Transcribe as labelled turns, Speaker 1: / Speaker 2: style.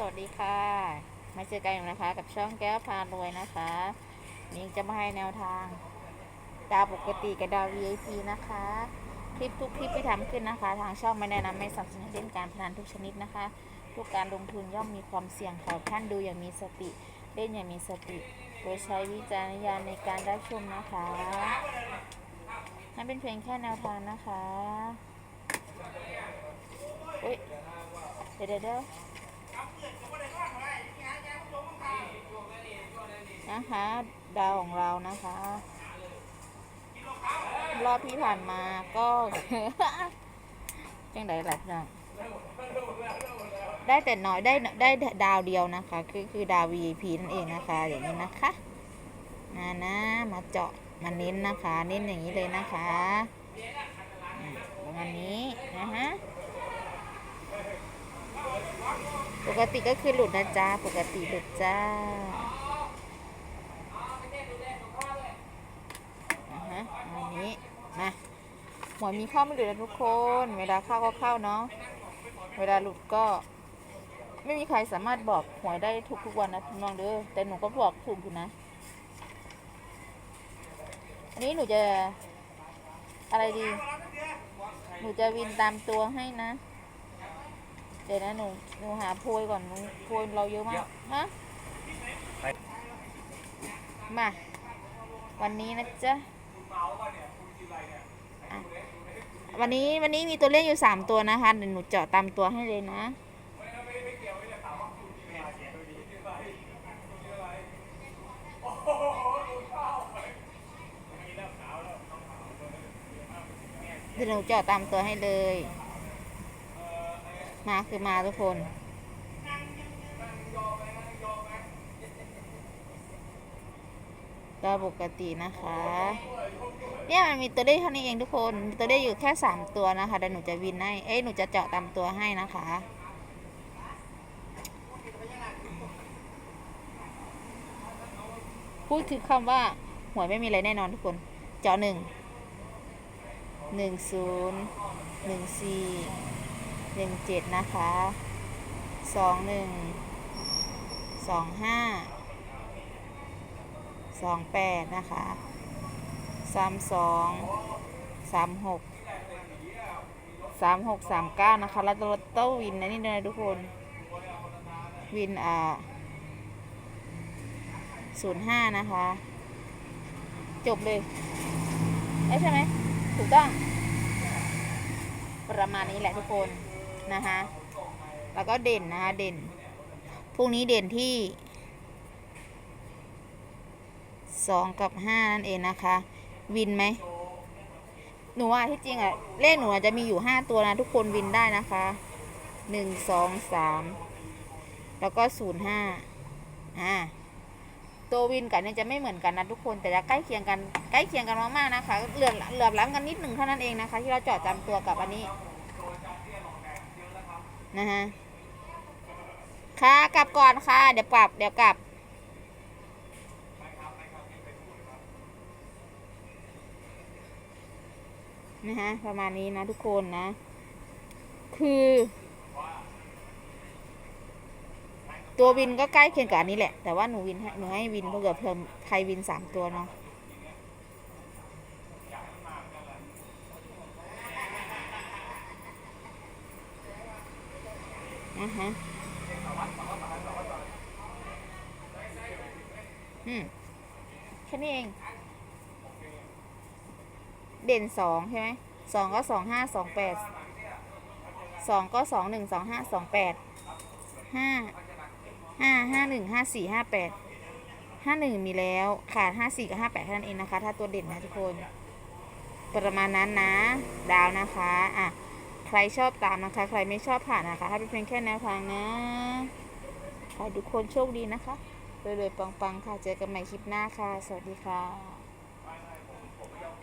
Speaker 1: สวัสดีค่ะ มาเจอกันอีกนะคะ กับช่องแก้วพารวยนะคะนี่จะมาให้แนวทาง ดาวปกติกับดาว VIP นะคะ คลิปทุกคลิปที่ทำขึ้นนะคะ ทางช่องไม่แนะนำไม่สนับสนุนเล่นการพนันทุกชนิดนะคะ ทุกการลงทุนย่อมมีความเสี่ยงขอท่านดูอย่างมีสติเล่นอย่างมีสติ โดยใช้วิจารณญาณในการรับชมนะคะให้เป็นเพียงแค่แนวทางนะคะ อุ้ยเดี๋ยวเดี๋ยว นะคะดาวของเรานะคะ รอบที่ผ่านมาก็จังไดหลายอย่างได้แต่น้อยได้ได้ดาวเดียวนะคะ คือคือดาว VIP นั่นเองนะคะ อย่างนี้นะคะนะนะ มาเจาะมาเน้นนะคะ เน้นอย่างนี้เลยนะคะประมาณนี้นะฮะ ปกติก็คือหลุดนะจ๊ะ ปกติหลุดจ้านะฮะอันนี้ มาหมวยมีข้าไม่หลุดนะทุกคน เวลาเข้าก็เข้าเนาะ เวลาหลุดก็ ไม่มีใครสามารถบอกหวยได้ทุกทุกวันนะน้องเด้อ แต่หนูก็บอกถูกอยู่นะ อันนี้หนูจะอะไรดี หนูจะวินตามตัวให้นะ เดี๋ยวนะหนูหนูหาโพยก่อนหนูโพยเราเยอะมากฮะมา วันนี้นะจ๊ะอะวันนี้วันนี้มีตัวเลขอยู่สามตัวนะคะเดี๋ยวหนูเจาะตามตัวให้เลยนะเดี๋ยวหนูเจาะตามตัวให้เลย มาคือมาทุกคนก็ปกตินะคะ เนี่ยมันมีตัวเลขเท่านี้เองทุกคนตัวเลขอยู่แค่สามตัวนะคะเดี๋ยวหนูจะวินให้ เอ้ยหนูจะเจาะตามตัวให้นะคะพูดถึงคำว่าหวยไม่มีอะไรแน่นอนทุกคน เจาะหนึ่งหนึ่งศูนย์หนึ่งสี่ หนึ่งเจ็ดนะคะสองหนึ่งสองห้าสองแปดนะคะสามสองสามหกสามหกสามเก้านะคะแล้วตัวเต้าวินนะนี่นะทุกคน วินอ่าศูนย์ห้านะคะ จบเลยใช่ไหมถูกต้อง ประมาณนี้แหละทุกคน นะคะแล้วก็เด่นนะคะเด่นพรุ่งนี้เด่นที่สองกับห้านั่นเองนะคะ วินไหม หนูว่าที่จริงอะเลขหนูอาจจะมีอยู่ห้าตัวนะ ทุกคนวินได้นะคะหนึ่งสองสามแล้วก็ศูนย์ห้าอ่าตัววินกันเนี่ยจะไม่เหมือนกันนะทุกคนแต่จะใกล้เคียงกันใกล้เคียงกันมากๆนะคะเหลือเหลือบล้างกันนิดหนึ่งเท่านั้นเองนะคะ ที่เราเจาะจำตัวกับอันนี้ นะฮะ ค่ะกลับก่อนค่ะ เดี๋ยวกลับ เดี๋ยวกลับนะฮะประมาณนี้นะทุกคนนะ คือ ตัววินก็ใกล้เคียงกับอันนี้แหละ แต่ว่าหนูวินให้หนูให้วินเพื่อเพิ่มใครวินสามตัวเนาะะฮะอืมแค่นี้เอง เด่นสองใช่ไหมสองก็สองห้าสองแปดสองก็สองหนึ่งสองห้าสองแปดห้าห้าห้าหนึ่งห้าสี่ห้าแปดห้าหนึ่งมีแล้วขาดห้าสี่กับห้าแปดเท่านั้นเองนะคะ ถ้าตัวเด่นนะทุกคน ประมาณนั้นนะ ดาวนะคะ อะ ใครชอบตามนะคะ ใครไม่ชอบผ่านนะคะ ให้เป็นเพียงแค่แนวทางนะขอให้ทุกคนโชคดีนะคะรวยๆปังๆค่ะ เจอกันใหม่คลิปหน้าค่ะ สวัสดีค่ะ